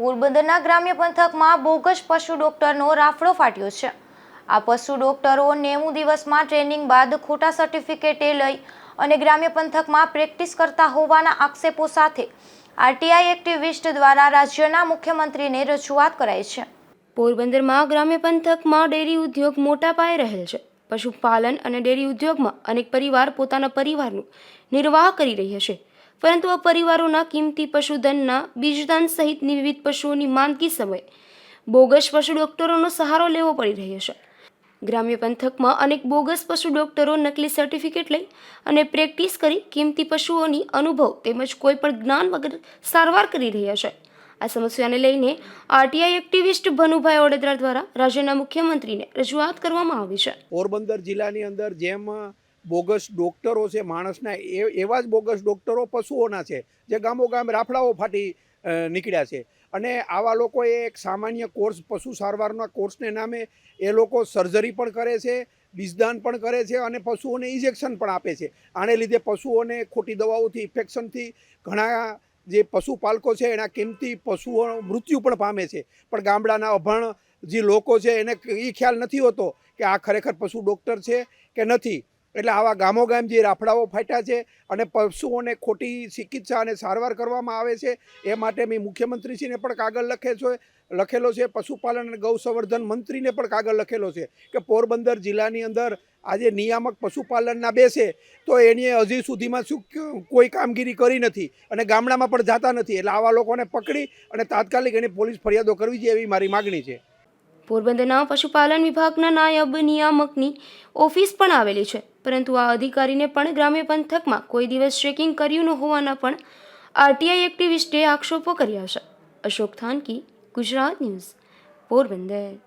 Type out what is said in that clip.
પોરબંદરના ગ્રામ્ય પંથકમાં બોગસ પશુ ડોક્ટરનો રાફડો ફાટ્યો છે. આ પશુ ડોક્ટરો નેવું દિવસમાં ટ્રેનિંગ બાદ ખોટા સર્ટિફિકેટે લઈ અને ગ્રામ્ય પંથકમાં પ્રેક્ટિસ કરતા હોવાના આક્ષેપો સાથે આરટીઆઈ એક્ટિવિસ્ટ દ્વારા રાજ્યના મુખ્યમંત્રીને રજૂઆત કરાઈ છે. પોરબંદરમાં ગ્રામ્ય પંથકમાં ડેરી ઉદ્યોગ મોટા પાયે રહેલ છે. પશુપાલન અને ડેરી ઉદ્યોગમાં અનેક પરિવાર પોતાના પરિવારનું નિર્વાહ કરી રહ્યા છે. પરંતુ આ પરિવારોના કિંમતી પશુધનના બીજદાન સહિતની વિવિધ પશુઓની માંદગી સમયે બોગસ પશુ ડોક્ટરોનો સહારો લેવો પડી રહ્યો છે. ગ્રામ્ય પંથકમાં અનેક બોગસ પશુ ડોક્ટરો નકલી સર્ટિફિકેટ લઈ અને પ્રેક્ટિસ કરી કિંમતી પશુઓની અનુભવ તેમજ કોઈ પણ જ્ઞાન વગર સારવાર કરી રહ્યા છે. આ સમસ્યાને લઈને આરટીઆઈ એક્ટિવિસ્ટ ભનુભાઈ ઓડેદરા દ્વારા રાજ્યના મુખ્યમંત્રીને રજૂઆત કરવામાં આવી છે. પોરબંદર જિલ્લાની અંદર જેમ બોગસ ડોક્ટરો છે, માણસના એ, એવા જ બોગસ ડોક્ટરો પશુઓના છે, જે ગામો ગામ રાફડાઓ ફાટી નીકળ્યા છે. અને આવા લોકોએ એક સામાન્ય કોર્સ, પશુ સારવારના કોર્સને નામે એ લોકો સર્જરી પણ કરે છે, બીજદાન પણ કરે છે અને પશુઓને ઇન્જેક્શન પણ આપે છે. આને લીધે પશુઓને ખોટી દવાઓથી, ઇન્ફેક્શનથી ઘણા જે પશુપાલકો છે, એના કિંમતી પશુઓ મૃત્યુ પણ પામે છે. પણ ગામડાના અભણ જે લોકો છે, એને એ ખ્યાલ નથી હોતો કે આ ખરેખર પશુ ડૉક્ટર છે કે નથી. એટલે આવા ગામો ગામ જે રાફડાઓ ફાટ્યા છે અને પશુઓને ખોટી ચિકિત્સા અને સારવાર કરવામાં આવે છે, એ માટે મેં મુખ્યમંત્રીશ્રીને પણ કાગળ લખે છે, લખેલો છે, પશુપાલન અને ગૌ સંવર્ધન મંત્રીને પણ કાગળ લખેલો છે કે પોરબંદર જિલ્લાની અંદર આજે નિયામક પશુપાલનના બેસે, તો એની હજી સુધીમાં શું કોઈ કામગીરી કરી નથી અને ગામડામાં પણ જતા નથી. એટલે આવા લોકોને પકડી અને તાત્કાલિક એની પોલીસ ફરિયાદો કરવી જોઈએ એવી મારી માગણી છે. પોરબંદરના પશુપાલન વિભાગના નાયબ નિયામકની ઓફિસ પણ આવેલી છે. પરંતુ આ અધિકારીને પણ ગ્રામ્ય પંથકમાં કોઈ દિવસ ચેકિંગ કર્યું ન હોવાના પણ આરટીઆઈ એક્ટિવિસ્ટે આક્ષેપો કર્યા છે. અશોક થાનકી, ગુજરાત ન્યૂઝ, પોરબંદર.